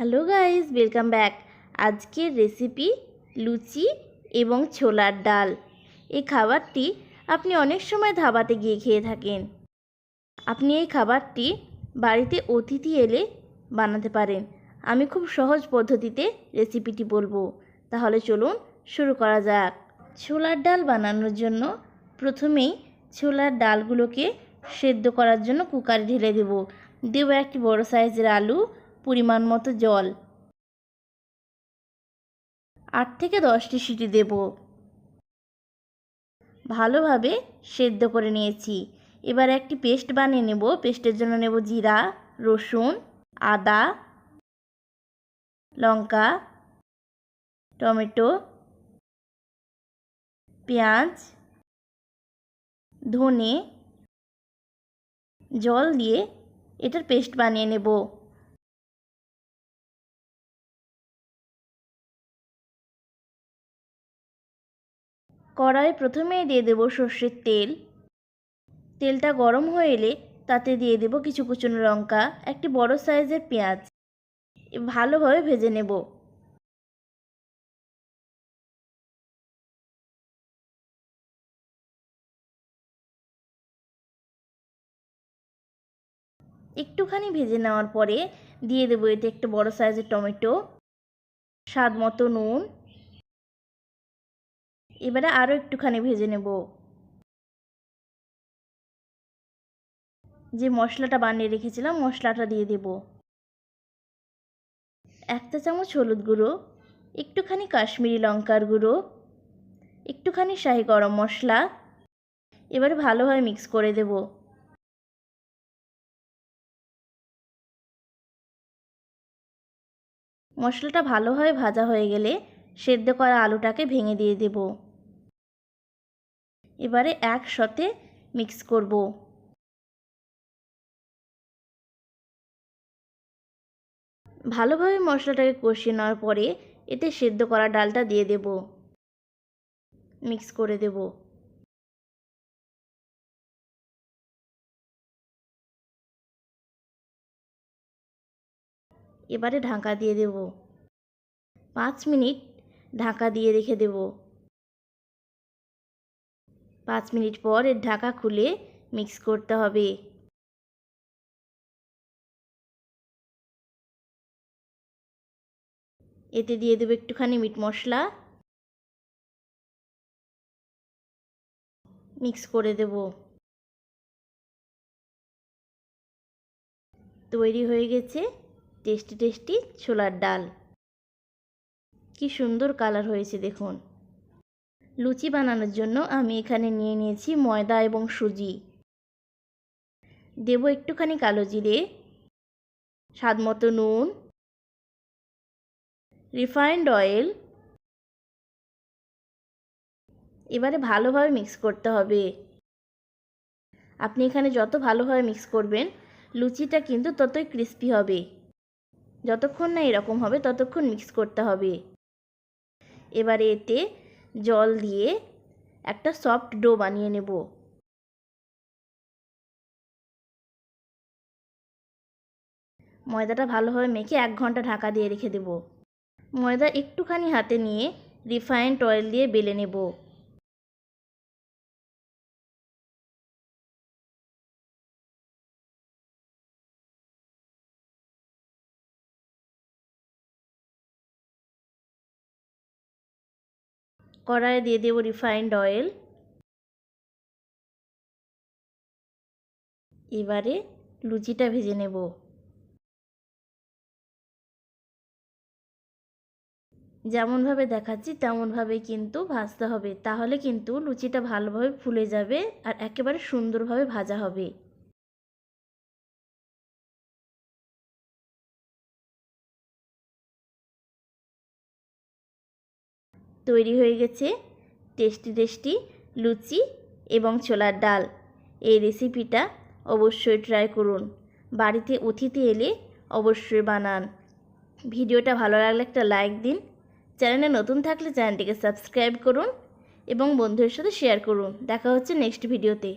Hello guys welcome back আজকের recipe luchi এবং ছোলার ডাল। এই খাবারটি আপনি অনেক সময় ধাবাতে গিয়ে খেয়ে থাকেন। আপনি এই খাবারটি বাড়িতে অতিথি এলে বানাতে পারেন। আমি খুব সহজ পদ্ধতিতে রেসিপিটি বলব। তাহলে চলুন শুরু করা যাক। ছোলার ডাল বানানোর জন্য প্রথমেই ছোলার ডালগুলোকে সেদ্ধ করার জন্য কুকারে ঢেলে দেবো। দেবো একটি বড় সাইজের আলু পরিমাণ মতো জল। আট থেকে দশটি সিটি দেব। ভালোভাবে সেদ্ধ করে নিয়েছি। এবার একটি পেস্ট বানিয়ে নেব। পেস্টের জন্য নেব জিরা, রসুন, আদা, লঙ্কা, টমেটো, পেঁয়াজ, ধনে জল দিয়ে এটার পেস্ট বানিয়ে নেব। কড়াই প্রথমেই দিয়ে দেব সর্ষের তেল। তেলটা গরম হয়ে এলে তাতে দিয়ে দেব কিছু কুচনো লঙ্কা, একটি বড় সাইজের পেঁয়াজ। ভালোভাবে ভেজে নেব। একটুখানি ভেজে নেওয়ার পরে দিয়ে দেবো এতে একটা বড় সাইজের টমেটো, স্বাদ মতো নুন এবারে আরও একটুখানি ভেজে নেব। যে মশলাটা বানিয়ে রেখেছিলাম, মশলাটা দিয়ে দেব। একটা চামচ হলুদ গুঁড়ো, একটুখানি কাশ্মীরি লঙ্কার গুঁড়ো, একটুখানি শাহি গরম মশলা, এবারে ভালোভাবে মিক্স করে দেব। মশলাটা ভালোভাবে ভাজা হয়ে গেলে সেদ্ধ করা আলুটাকে ভেঙে দিয়ে দেব। এবারে একসাথে মিক্স করব। ভালোভাবে মশলাটাকে কষিয়ে নেওয়ার পরে এতে সেদ্ধ করা ডালটা দিয়ে দেব। মিক্স করে দেব। এবারে ঢাকা দিয়ে দেব। পাঁচ মিনিট ঢাকা দিয়ে রেখে দেব। পাঁচ মিনিট পর এর ঢাকা খুলে মিক্স করতে হবে। এতে দিয়ে দেবো একটুখানি মিট মশলা। মিক্স করে দেব। তৈরি হয়ে গেছে টেস্টি টেস্টি ছোলার ডাল। কি সুন্দর কালার হয়েছে দেখুন। লুচি বানানোর জন্য আমি এখানে নিয়ে নিয়েছি ময়দা এবং সুজি। দেব একটুখানি কালো জিরে স্বাদ মতো নুন, রিফাইন্ড অয়েল। এবারে ভালোভাবে মিক্স করতে হবে। আপনি এখানে যত ভালোভাবে মিক্স করবেন, লুচিটা কিন্তু ততই ক্রিস্পি হবে। যতক্ষণ না এরকম হবে, ততক্ষণ মিক্স করতে হবে। এবারে এতে জল দিয়ে একটা সফট ডো বানিয়ে নেব। ময়দাটা ভালোভাবে মেখে এক ঘণ্টা ঢাকা দিয়ে রেখে দেব। ময়দা একটুখানি হাতে নিয়ে রিফাইন্ড অয়েল দিয়ে বেলে নেব। কড়াইয়ে দিয়ে দেব রিফাইন্ড অয়েল এবারে লুচিটা ভেজে নেব। যেমনভাবে দেখাচ্ছি, তেমনভাবে কিন্তু ভাজতে হবে। তাহলে কিন্তু লুচিটা ভালোভাবে ফুলে যাবে আর একেবারে সুন্দরভাবে ভাজা হবে। তৈরি হয়ে গেছে। টেস্টি টেস্টি লুচি এবং ছোলার ডাল। এই রেসিপিটা অবশ্যই ট্রাই করুন। বাড়িতে অতিথি এলে অবশ্যই বানান। ভিডিওটা ভালো লাগলে একটা লাইক দিন। চ্যানেলে নতুন থাকলে চ্যানেলটিকে সাবস্ক্রাইব করুন এবং বন্ধুদের সাথে শেয়ার করুন। দেখা হচ্ছে নেক্সট ভিডিওতে।